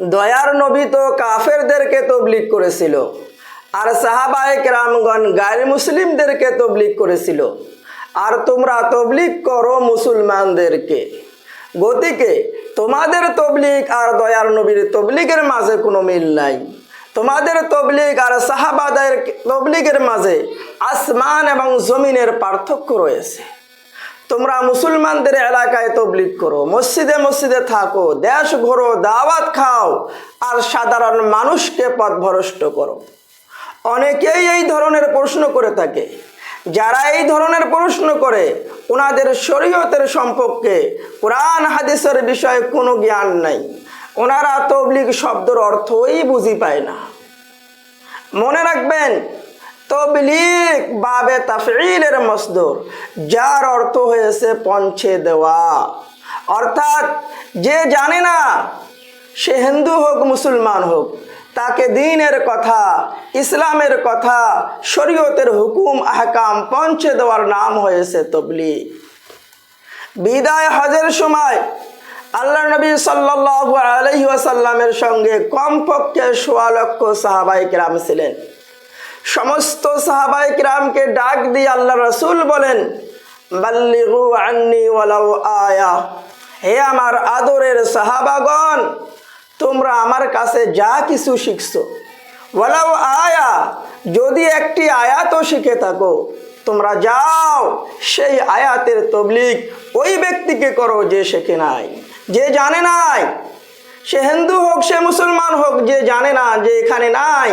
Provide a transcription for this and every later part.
দয়ার নবী তো কাফেরদেরকে তবলিক করেছিল। আর সাহাবায়ক রামগণ গায়ের মুসলিমদেরকে তবলিক করেছিল। আর তোমরা তবলিক করো মুসলমানদেরকে। গতিকে তোমাদের তবলিক আর দয়ার নবীর তবলিগের মাঝে কোনো মিল নাই। তোমাদের তবলিক আর সাহাবাদের তবলিকের মাঝে আসমান এবং জমিনের পার্থক্য রয়েছে। তোমরা মুসলমানদের এলাকায় তবলিগ করো, মসজিদে মসজিদে থাকো, দেশ ঘোরো দাওয়াত খাও, আর সাধারণ মানুষকে পথ পথভ্রষ্ট করো। অনেকেই এই ধরনের প্রশ্ন করে থাকে। যারা এই ধরনের প্রশ্ন করে, ওনাদের শরীয়তের সম্পর্কে কোরআন, হাদিসের বিষয়ে কোনো জ্ঞান নাই। ওনারা তবলিগ শব্দের অর্থই বুঝি পায় না। মনে রাখবেন তবলিগ বাবে তাফিলের মসদুর যার অর্থ হয়েছে পঞ্চে দেওয়া। অর্থাৎ যে জানে না, সে হিন্দু হোক, মুসলমান হোক, তাকে দিনের কথা, ইসলামের কথা, শরীয়তের হুকুম, আহকাম পঞ্চে দেওয়ার নাম হয়েছে তবলি বিদায় হজের সময় আল্লাহ নবী সাল্লাল্লাহু আলাইহি ওয়াসাল্লামের সঙ্গে কমপক্ষে সোয়া লক্ষ সাহাবাই কিরাম ছিলেন। সমস্ত সাহাবাই কিরামকে ডাক দিয়ে আল্লাহ রসুল বলেন আন্নি আয়া। হে আমার আদরের সাহাবাগণ, তোমরা আমার কাছে যা কিছু শিখছো। ওয়ালাউ আয়া, যদি একটি আয়াতও শিখে থাকো, তোমরা যাও, সেই আয়াতের তবলিগ ওই ব্যক্তিকে করো যে শেখে নাই, যে জানে নাই। সে হিন্দু হোক, সে মুসলমান হোক, যে জানে না যে এখানে নাই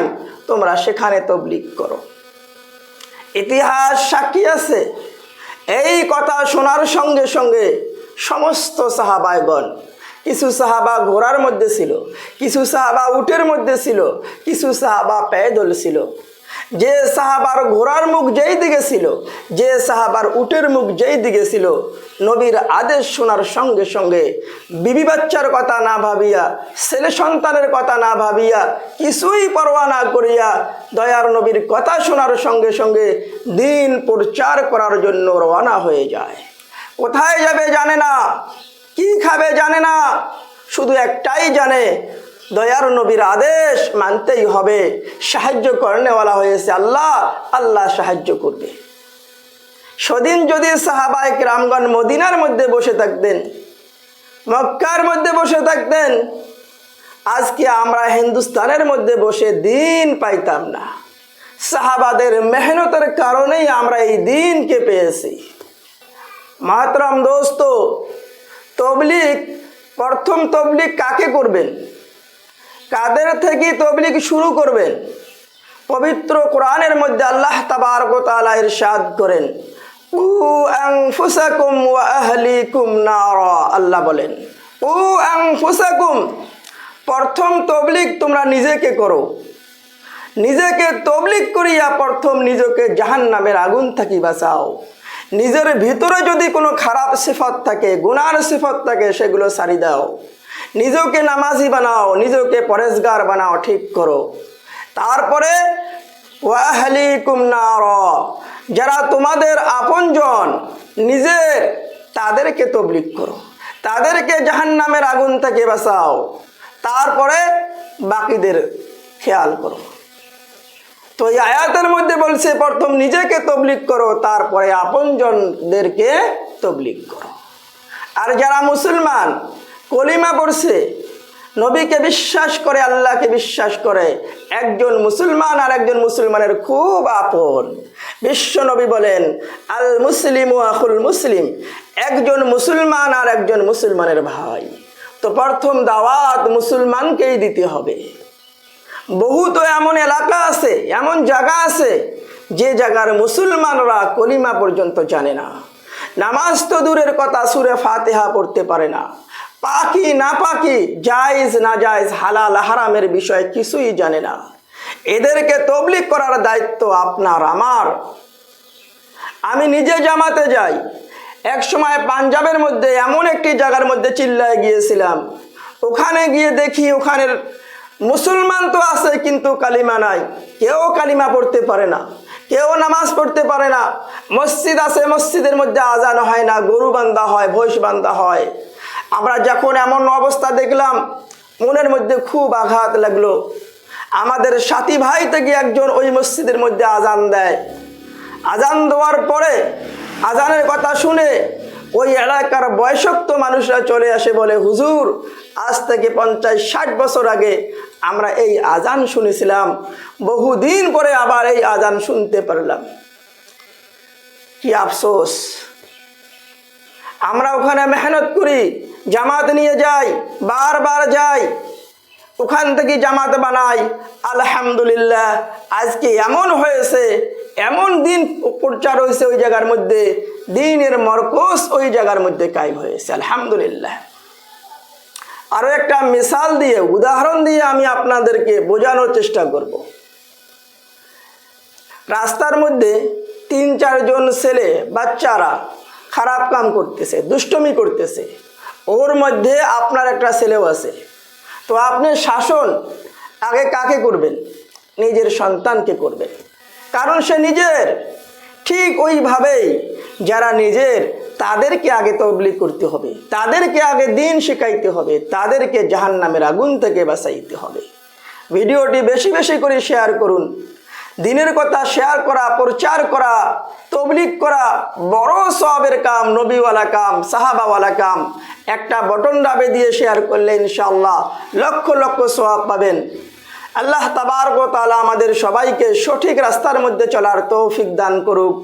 তোমরা সেখানে তবলিক করো। ইতিহাস সাক্ষী আছে। এই কথা শোনার সঙ্গে সঙ্গে সমস্ত সাহাবায়গণ কিছু সাহাবা ঘোড়ার মধ্যে ছিল, কিছু সাহাবা উটের মধ্যে ছিল, কিছু সাহাবা পেদল ছিল। যে সাহাবার ঘোড়ার মুখ যেই দিকে ছিল, যে সাহাবার উটের মুখ যেই দিকে ছিল, নবীর আদেশ শোনার সঙ্গে সঙ্গে বিবি বাচ্চার কথা না ভাবিয়া, ছেলে সন্তানের কথা না ভাবিয়া, কিছুই পরোয়া না করিয়া দয়ার নবীর কথা শোনার সঙ্গে সঙ্গে দিন প্রচার করার জন্য রওনা হয়ে যায়। কোথায় যাবে জানে না, কি খাবে জানে না, শুধু একটাই জানে দয়ার নবীর আদেশ মানতেই হবে। সাহায্য করনেওয়ালা হয়েছে আল্লাহ আল্লাহ সাহায্য করবে। সেদিন যদি সাহাবায়ক রামগণ মদিনার মধ্যে বসে থাকতেন, মক্কার মধ্যে বসে থাকতেন, আজকে আমরা হিন্দুস্তানের মধ্যে বসে দিন পাইতাম না। সাহাবাদের মেহনতের কারণেই আমরা এই দিনকে পেয়েছি। মাতরাম দোস্ত তবলিক প্রথম তবলিক কাকে করবেন? কাদের থেকে তবলিগ শুরু করবেন পবিত্র কোরআনের মধ্যে আল্লাহ তাবারকতালা ইরশাদ করেন আল্লাহ বলেন। উ আনফুসাকুম প্রথম তবলিক তোমরা নিজেকে করো। নিজেকে তবলিক করিয়া প্রথম নিজেকে জাহান নামের আগুন থাকি বাঁচাও। নিজের ভিতরে যদি কোনো খারাপ সিফত থাকে, গুনার সিফত থাকে, সেগুলো সারি দাও। নিজেকে নামাজি বানাও, নিজেকে পরেশগার বানাও, ঠিক করো। তারপরে যারা তোমাদের আপনজন নিজের তাদেরকে তবলিক করো। তাদেরকে জাহান নামের আগুন থেকে বাঁচাও। তারপরে বাকিদের খেয়াল করো। তো এই আয়াতের মধ্যে বলছে, প্রথম নিজেকে তবলিক করো, তারপরে আপনজনদেরকে তবলিক করো। আর যারা মুসলমান কলিমা পড়ছে। নবীকে বিশ্বাস করে, আল্লাহকে বিশ্বাস করে। একজন মুসলমান আর একজন মুসলমানের খুব আপন। বিশ্ব নবী বলেন, আল মুসলিম ও আকুল মুসলিম। একজন মুসলমান আর একজন মুসলমানের ভাই। তো প্রথম দাওয়াত মুসলমানকেই দিতে হবে। বহু তো এমন এলাকা আছে, এমন জায়গা আছে, যে জায়গার মুসলমানরা কলিমা পর্যন্ত জানে না। নামাজ তো দূরের কথা, সুরে ফাতেহা পড়তে পারে না। পাকি না পাকি, জায়জ না জায়জ, হালাল, হারামের বিষয়ে কিছুই জানে না। এদেরকে তবলিক করার দায়িত্ব আপনার, আমার। আমি নিজে জামাতে যাই। এক সময় পাঞ্জাবের মধ্যে, এমন একটি জায়গার মধ্যে চিল্লায় গিয়েছিলাম। ওখানে গিয়ে দেখি ওখানের মুসলমান তো আছে, কিন্তু কালিমা নাই। কেউ কালিমা পড়তে পারে না। কেউ নামাজ পড়তে পারে না। মসজিদ আছে, মসজিদের মধ্যে আজান হয় না, গরু বান্ধা হয় ভৈষ বান্ধা হয়। আমরা যখন এমন অবস্থা দেখলাম, মনের মধ্যে খুব আঘাত লাগল। আমাদের সাথী ভাই থেকে একজন ওই মসজিদের মধ্যে আজান দেয়। আজান দেওয়ার পরে আজানের কথা শুনে ওই এলাকার বয়সক্ত মানুষরা চলে আসে বলে, হুজুর, আজ থেকে পঞ্চাশ ষাট বছর আগে আমরা এই আজান শুনেছিলাম। বহুদিন পরে আবার এই আজান শুনতে পারলাম। কি আফসোস। আমরা ওখানে মেহনত করি। জামাত নিয়ে যাই, বারবার যাই, ওখান থেকে জামাত বানাই। আলহামদুলিল্লাহ, আজকে এমন হয়েছে, এমন দিন প্রচার হয়েছে ওই জায়গার মধ্যে, দিনের মরকস ওই জায়গার মধ্যে কায়েম হয়েছে, আলহামদুলিল্লাহ। আরও একটা মিসাল দিয়ে, উদাহরণ দিয়ে আমি আপনাদেরকে বোঝানোর চেষ্টা করব। রাস্তার মধ্যে তিন চারজন ছেলে, বাচ্চারা খারাপ কাম করতেছে, দুষ্টমি করতেছে। ওর মধ্যে আপনার একটা ছেলেও আছে। তো আপনি শাসন আগে কাকে করবেন? নিজের সন্তানকে করবেন। কারণ সে নিজের। ঠিক ওইভাবেই যারা নিজের, তাদেরকে আগে তবলিগ করতে হবে। তাদেরকে আগে দিন শেখাইতে হবে। তাদেরকে জাহান নামের আগুন থেকে বাঁচাইতে হবে। ভিডিওটি বেশি বেশি করে শেয়ার করুন। দিনের কথা শেয়ার করা, প্রচার করা তবলিক করা, বড় সবের কাম, নবীওয়ালা কাম, সাহাবাওয়ালা কাম। একটা বটন ডাবে দিয়ে শেয়ার করলে ইনশাল্লাহ লক্ষ লক্ষ সোয়াব পাবেন। আল্লাহ তাবারক তাআলা আমাদের সবাইকে সঠিক রাস্তার মধ্যে চলার তৌফিক দান করুক।